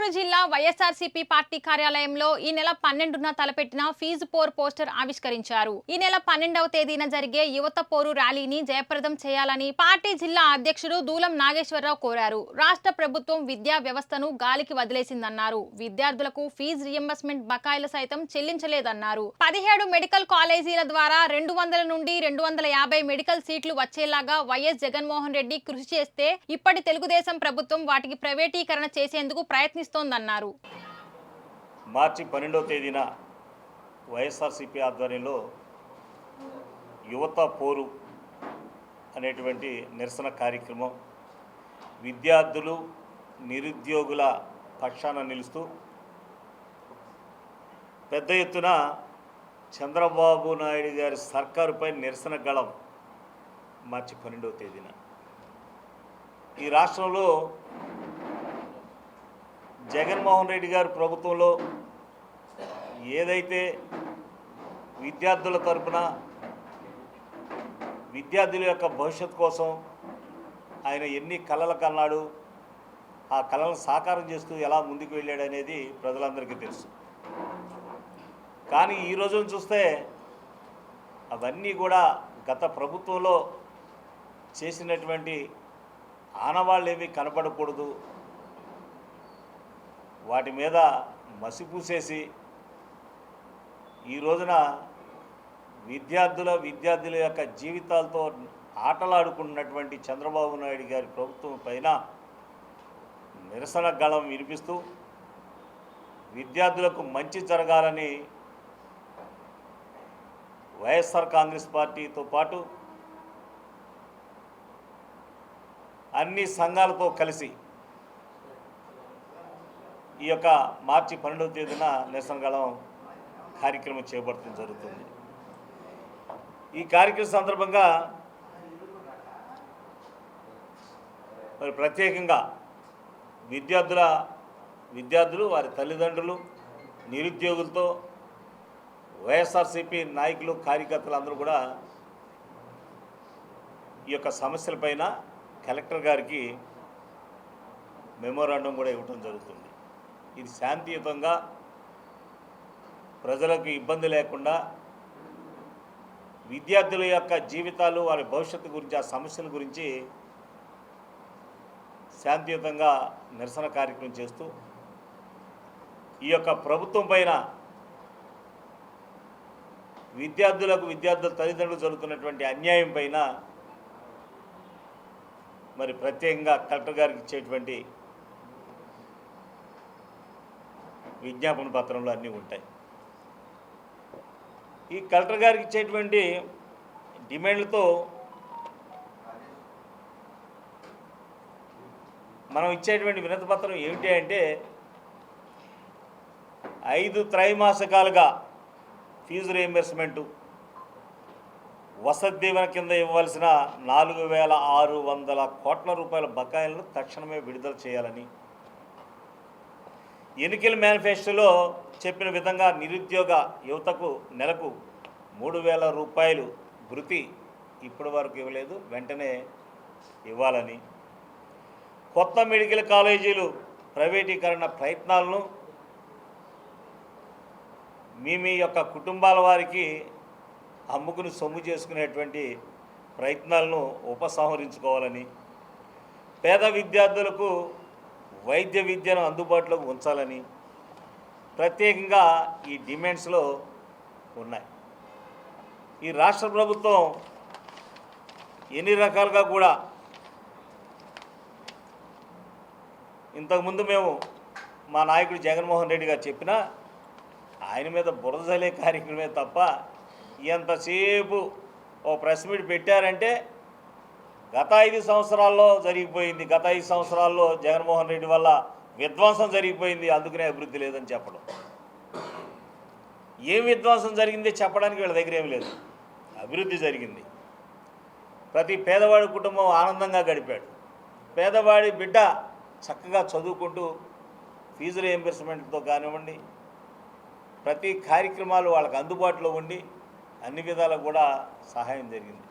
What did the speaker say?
గుంటూరు జిల్లా వైఎస్ఆర్సీపీ పార్టీ కార్యాలయంలో ఈ నెల పన్నెండున తలపెట్టిన ఫీజు పోర్ పోస్టర్ ఆవిష్కరించారు. ఈ నెల పన్నెండవ తేదీన జరిగే యువత పోరు ర్యాలీని జయప్రదం చేయాలని పార్టీ జిల్లా అధ్యక్షుడు దూలం నాగేశ్వరరావు కోరారు. రాష్ట్ర ప్రభుత్వం విద్యా వ్యవస్థను గాలికి వదిలేసిందన్నారు. విద్యార్థులకు ఫీజు రియంబర్స్మెంట్ బకాయిలు సైతం చెల్లించలేదన్నారు. పదిహేడు మెడికల్ కాలేజీల ద్వారా రెండు వందల నుండి రెండు వందల యాభై మెడికల్ సీట్లు వచ్చేలాగా వైఎస్ జగన్మోహన్ రెడ్డి కృషి చేస్తే ఇప్పటి తెలుగుదేశం ప్రభుత్వం వాటికి ప్రైవేటీకరణ చేసేందుకు చేస్తోందన్నారు. మార్చి పన్నెండవ తేదీన వైఎస్ఆర్సీపీ ఆధ్వర్యంలో యువత పోరు అనేటువంటి నిరసన కార్యక్రమం విద్యార్థులు నిరుద్యోగుల పక్షాన నిలుస్తూ పెద్ద ఎత్తున చంద్రబాబు నాయుడు గారి సర్కారుపై నిరసన గళం మార్చి పన్నెండవ తేదీన. ఈ రాష్ట్రంలో జగన్మోహన్ రెడ్డి గారు ప్రభుత్వంలో ఏదైతే విద్యార్థుల తరపున విద్యార్థుల యొక్క భవిష్యత్తు కోసం ఆయన ఎన్ని కళలు కన్నాడు ఆ కళలను సాకారం చేస్తూ ఎలా ముందుకు వెళ్ళాడు అనేది ప్రజలందరికీ తెలుసు. కానీ ఈ రోజున చూస్తే అవన్నీ కూడా గత ప్రభుత్వంలో చేసినటువంటి ఆనవాళ్ళు ఏమీ కనపడకూడదు వాటి మీద మసిపూసేసి ఈ రోజున విద్యార్థుల విద్యార్థుల యొక్క జీవితాలతో ఆటలాడుకున్నటువంటి చంద్రబాబు నాయుడు గారి ప్రభుత్వం పైన నిరసన గళం వినిపిస్తూ విద్యార్థులకు మంచి జరగాలని వైఎస్ఆర్ కాంగ్రెస్ పార్టీతో పాటు అన్ని సంఘాలతో కలిసి ఈ యొక్క మార్చి పన్నెండవ తేదీన నిరసన కార్యక్రమం చేపట్టడం జరుగుతుంది. ఈ కార్యక్రమం సందర్భంగా మరి ప్రత్యేకంగా విద్యార్థుల విద్యార్థులు వారి తల్లిదండ్రులు నిరుద్యోగులతో వైఎస్ఆర్సీపీ నాయకులు కార్యకర్తలు అందరూ కూడా ఈ యొక్క సమస్యలపైన కలెక్టర్ గారికి మెమోరాండం కూడా ఇవ్వటం జరుగుతుంది. ఇది శాంతియుతంగా ప్రజలకు ఇబ్బంది లేకుండా విద్యార్థుల యొక్క జీవితాలు వారి భవిష్యత్తు గురించి ఆ సమస్యల గురించి శాంతియుతంగా నిరసన కార్యక్రమం చేస్తూ ఈ యొక్క ప్రభుత్వం పైన విద్యార్థులకు విద్యార్థుల తల్లిదండ్రులు జరుగుతున్నటువంటి అన్యాయం పైన మరి ప్రత్యేకంగా కలెక్టర్ గారికి ఇచ్చేటువంటి విజ్ఞాపన పత్రంలో అన్నీ ఉంటాయి. ఈ కలెక్టర్ గారికి ఇచ్చేటువంటి డిమాండ్లతో మనం ఇచ్చేటువంటి వినతి పత్రం ఏమిటి అంటే ఐదు త్రైమాసికాలుగా ఫీజు రియంబర్స్మెంటు వసతి దీవెన కింద ఇవ్వాల్సిన నాలుగు వేల ఆరు వందల కోట్ల రూపాయల బకాయిలను తక్షణమే విడుదల చేయాలని ఎన్నికల మేనిఫెస్టోలో చెప్పిన విధంగా నిరుద్యోగ యువతకు నెలకు మూడు వేల రూపాయలు వృతి ఇప్పటి వరకు ఇవ్వలేదు వెంటనే ఇవ్వాలని. కొత్త మెడికల్ కాలేజీలు ప్రైవేటీకరణ ప్రయత్నాలను మీ మీ యొక్క కుటుంబాల వారికి అమ్ముకుని సొమ్ము చేసుకునేటువంటి ప్రయత్నాలను ఉపసంహరించుకోవాలని. పేద విద్యార్థులకు వైద్య విద్యను అందుబాటులోకి ఉంచాలని ప్రత్యేకంగా ఈ డిమాండ్స్లో ఉన్నాయి. ఈ రాష్ట్ర ప్రభుత్వం ఎన్ని రకాలుగా కూడా ఇంతకుముందు మేము మా నాయకుడు జగన్మోహన్ రెడ్డి గారు చెప్పినా ఆయన మీద బురద కార్యక్రమే కార్యక్రమమే తప్ప ఎంతసేపు ఓ ప్రెస్ మీట్ పెట్టారంటే గత ఐదు సంవత్సరాల్లో జరిగిపోయింది. గత ఐదు సంవత్సరాల్లో జగన్మోహన్ రెడ్డి వల్ల విధ్వంసం జరిగిపోయింది. అందుకనే అభివృద్ధి లేదని చెప్పడం. ఏం విధ్వంసం జరిగింది చెప్పడానికి వీళ్ళ దగ్గర ఏమి లేదు. అభివృద్ధి జరిగింది. ప్రతి పేదవాడి కుటుంబం ఆనందంగా గడిపాడు. పేదవాడి బిడ్డ చక్కగా చదువుకుంటూ ఫీజు రియంబర్స్మెంట్తో కానివ్వండి ప్రతి కార్యక్రమాలు వాళ్ళకి అందుబాటులో ఉండి అన్ని విధాలకు కూడా సహాయం జరిగింది.